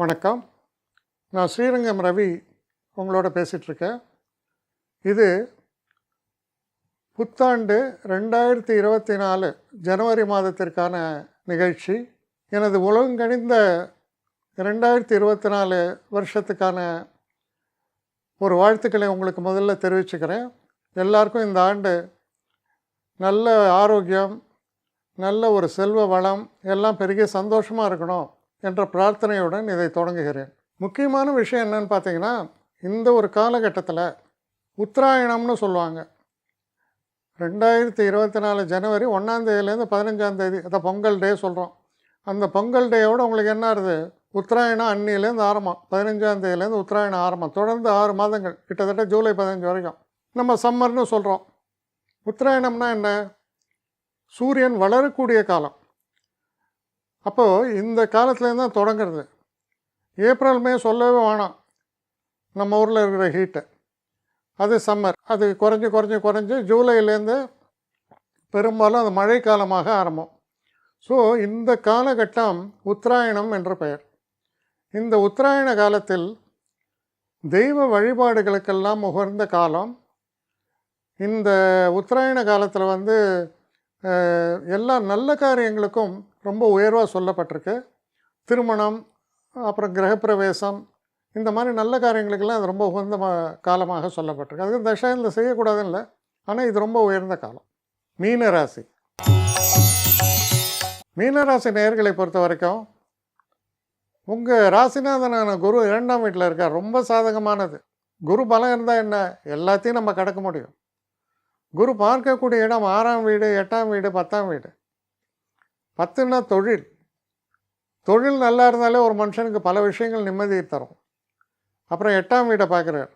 வணக்கம். நான் ஸ்ரீரங்கம் ரவி உங்களோட பேசிகிட்ருக்கேன் இது புத்தாண்டு ரெண்டாயிரத்தி இருபத்தி நாலு ஜனவரி மாதத்திற்கான நிகழ்ச்சி. எனது உலகங்கணிந்த ரெண்டாயிரத்தி இருபத்தி நாலு வருஷத்துக்கான ஒரு வாழ்த்துக்களை உங்களுக்கு முதல்ல தெரிவிச்சுக்கிறேன். எல்லாருக்கும் இந்த ஆண்டு நல்ல ஆரோக்கியம் நல்ல ஒரு செல்வ வளம் எல்லாம் பெருகிய சந்தோஷமாக இருக்கணும். என்ற பிரார்த்தனையுடன் இதை தொடங்குகிறேன். முக்கியமான விஷயம் என்னன்னு பார்த்தீங்கன்னா இந்த ஒரு காலகட்டத்தில் உத்தராயணம்னு சொல்லுவாங்க. ரெண்டாயிரத்தி இருபத்தி நாலு ஜனவரி ஒன்றாந்தேதியிலேருந்து பதினஞ்சாந்தேதி அதை பொங்கல் டே சொல்கிறோம் அந்த பொங்கல் டேயோட உங்களுக்கு என்ன ஆகுது உத்தராயணம் அன்னியிலேருந்து ஆரம்பம். பதினஞ்சாந்தேதியிலேருந்து உத்தராயணம் ஆரம்பம். தொடர்ந்து ஆறு மாதங்கள். கிட்டத்தட்ட ஜூலை பதினஞ்சு வரைக்கும். நம்ம சம்மர்னு சொல்கிறோம் உத்தராயணம்னா என்ன? சூரியன் வளரக்கூடிய காலம். அப்போது இந்த காலத்துலேருந்து தான் தொடங்குறது. ஏப்ரல் மே சொல்லவே வேணாம். நம்ம ஊரில் இருக்கிற ஹீட்டு அது சம்மர் அது குறைஞ்சி குறைஞ்சி குறைஞ்சி ஜூலைலேருந்து பெரும்பாலும் அது மழைக்காலமாக ஆரம்பம். ஸோ இந்த காலகட்டம் உத்தராயணம் என்ற பெயர். இந்த உத்தராயண காலத்தில் தெய்வ வழிபாடுகளுக்கெல்லாம் உகர்ந்த காலம். இந்த உத்தராயண காலத்தில் வந்து எல்லா நல்ல காரியங்களுக்கும் ரொம்ப உயர்வாக சொல்லப்பட்டிருக்கு. திருமணம் அப்புறம் கிரகப்பிரவேசம் இந்த மாதிரி நல்ல காரியங்களுக்கெல்லாம் அது ரொம்ப உகந்த காலமாக சொல்லப்பட்டிருக்கு. அதுக்கு தசாயத்தில் செய்யக்கூடாதுன்னு இல்லை ஆனால் இது ரொம்ப உயர்ந்த காலம். மீனராசி. மீனராசி நேர்களை பொறுத்த வரைக்கும் உங்கள் ராசிநாதனான குரு இரண்டாம் வீட்டில் இருக்கார். ரொம்ப சாதகமானது. குரு பலம் இருந்தால் என்ன? எல்லாத்தையும் நம்ம கடக்க முடியும். குரு பார்க்கக்கூடிய இடம் ஆறாம் வீடு எட்டாம் வீடு பத்தாம் வீடு. பத்துன்னா தொழில். தொழில் நல்லா இருந்தாலே ஒரு மனுஷனுக்கு பல விஷயங்கள் நிம்மதியை தரும். அப்புறம் எட்டாம் வீடை பார்க்குறார்.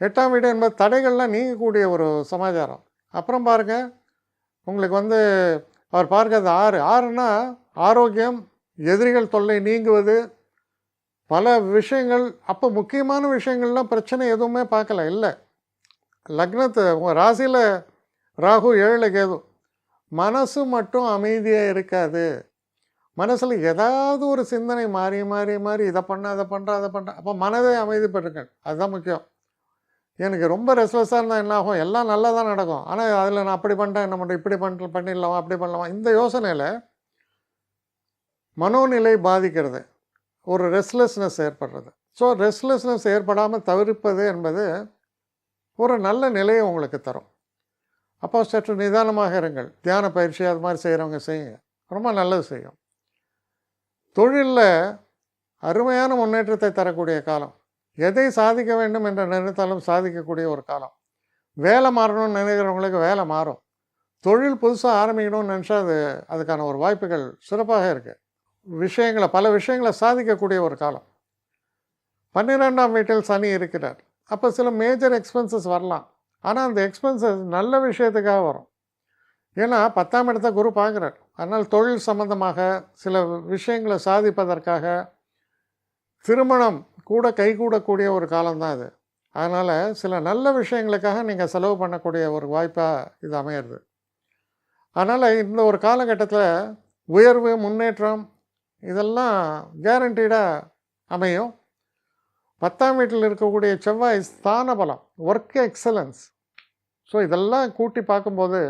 எட்டாம் வீடு என்பது தடைகள்லாம் நீங்கக்கூடிய ஒரு சமாச்சாரம். அப்புறம் பாருங்கள் உங்களுக்கு வந்து அவர் பார்க்கறது ஆறு. ஆறுனா ஆரோக்கியம் எதிரிகள் தொல்லை நீங்குவது பல விஷயங்கள் அப்போ முக்கியமான விஷயங்கள்லாம் பிரச்சனை எதுவுமே பார்க்கல இல்லை. லக்னத்தை உங்கள் ராசியில் ராகு ஏழில் கேது மனசு மட்டும் அமைதியாக இருக்காது. மனசில் ஏதாவது ஒரு சிந்தனை மாறி மாறி மாறி இதை பண்ண அதை பண்ணுற அதை பண்ணுற அப்போ மனதை அமைதிப்பட்டுங்க அதுதான் முக்கியம். எனக்கு ரொம்ப ரெஸ்லெஸ்ஸாக இருந்தால் என்ன ஆகும்? எல்லாம் நல்லா தான் நடக்கும். ஆனால் அதில் நான் அப்படி பண்ணிட்டேன் என்ன பண்ணுறேன் இப்படி பண்ண பண்ணிடலாமா? அப்படி பண்ணலாமா? இந்த யோசனையில் மனோநிலை பாதிக்கிறது. ஒரு ரெஸ்ட்லெஸ்னஸ் ஏற்படுறது. ஸோ ரெஸ்ட்லெஸ்னஸ் ஏற்படாமல் தவிர்ப்பது என்பது ஒரு நல்ல நிலையை உங்களுக்கு தரும். அப்போ சற்று நிதானமாக இருங்கள். தியான பயிற்சி அது மாதிரி செய்கிறவங்க செய்யுங்க. ரொம்ப நல்லது செய்யும். தொழிலில் அருமையான முன்னேற்றத்தை தரக்கூடிய காலம். எதை சாதிக்க வேண்டும் என்று நினைத்தாலும் சாதிக்கக்கூடிய ஒரு காலம். வேலை மாறணும்னு நினைக்கிறவங்களுக்கு வேலை மாறும். தொழில் புதுசாக ஆரம்பிக்கணும்னு நினச்சா அது அதுக்கான ஒரு வாய்ப்புகள் சிறப்பாக இருக்குது விஷயங்களை பல விஷயங்களை சாதிக்கக்கூடிய ஒரு காலம். பன்னிரெண்டாம் வீட்டில் சனி இருக்கிறார். அப்போ சில மேஜர் எக்ஸ்பென்சஸ் வரலாம். ஆனால் அந்த எக்ஸ்பென்சஸ் நல்ல விஷயத்துக்காக வரும். ஏன்னா பத்தாம் இடத்த குரு பார்க்குறார். அதனால் தொழில் சம்பந்தமாக சில விஷயங்களை சாதிப்பதற்காக திருமணம் கூட கைகூடக்கூடிய ஒரு காலம்தான் அது. அதனால் சில நல்ல விஷயங்களுக்காக நீங்கள் செலவு பண்ணக்கூடிய ஒரு வாய்ப்பாக இது அமையிறது. அதனால் இந்த ஒரு காலகட்டத்தில் உயர்வு முன்னேற்றம் இதெல்லாம் கேரண்டீடாக அமையும். பத்தாம் வீட்டில் இருக்கக்கூடிய செவ்வாய் ஸ்தான பலம் ஒர்க் எக்ஸலன்ஸ் ஸோ இதெல்லாம் கூட்டி பார்க்கும்போது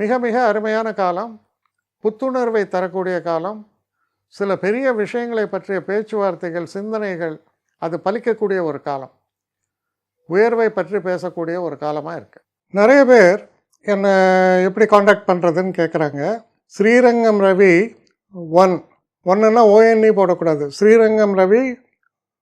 மிக மிக அருமையான காலம் புத்துணர்வை தரக்கூடிய காலம். சில பெரிய விஷயங்களை பற்றிய பேச்சுவார்த்தைகள் சிந்தனைகள் அது பலிக்கக்கூடிய ஒரு காலம். உயர்வை பற்றி பேசக்கூடிய ஒரு காலமாக இருக்குது நிறைய பேர் என்னை எப்படி காண்டாக்ட் பண்ணுறதுன்னு கேட்குறாங்க ஸ்ரீரங்கம் ரவி ஒன் ஒன்றுன்னா ஓஎன்இ போடக்கூடாது. ஸ்ரீரங்கம் ரவி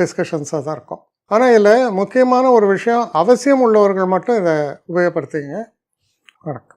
டிஸ்கஷன்ஸாக தான் இருக்கும். ஆனால் இதில் முக்கியமான ஒரு விஷயம் அவசியம் உள்ளவர்கள் மட்டும் இதை உபயோகப்படுத்திங்க வணக்கம்.